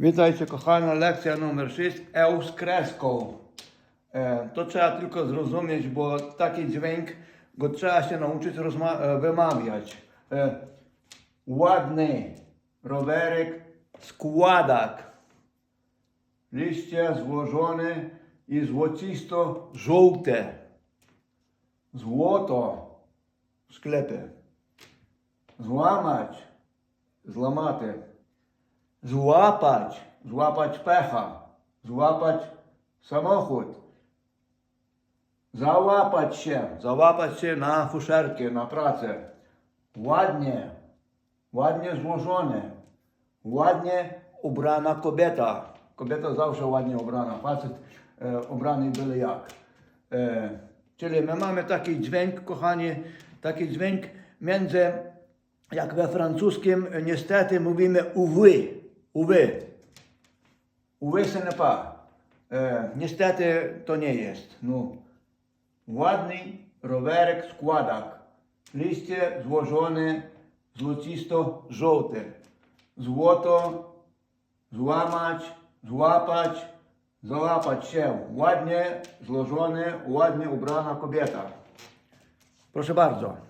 Witajcie kochana, lekcja numer 6, eus kreską. E, to trzeba tylko zrozumieć, bo taki dźwięk go trzeba się nauczyć e, wymawiać. E, ładny rowerek, składak. Liście złożone i złocisto-żółte. Złoto w sklepie. Złamać, złamate. Złapać, złapać pecha, złapać samochód. Załapać się, załapać się na fuszerkę, na pracę. Ładnie, ładnie złożone, ładnie ubrana kobieta. Kobieta zawsze ładnie ubrana, facet e, ubrany byle jak. E, czyli my mamy taki dźwięk, kochani, taki dźwięk między, jak we francuskim niestety mówimy uwy, uwy. Uwy pas. E, niestety to nie jest. No. Ładny rowerek składak. Liście złożone złocisto-żółte. Złoto, złamać, złapać, załapać się. Ładnie złożone, ładnie ubrana kobieta. Proszę bardzo.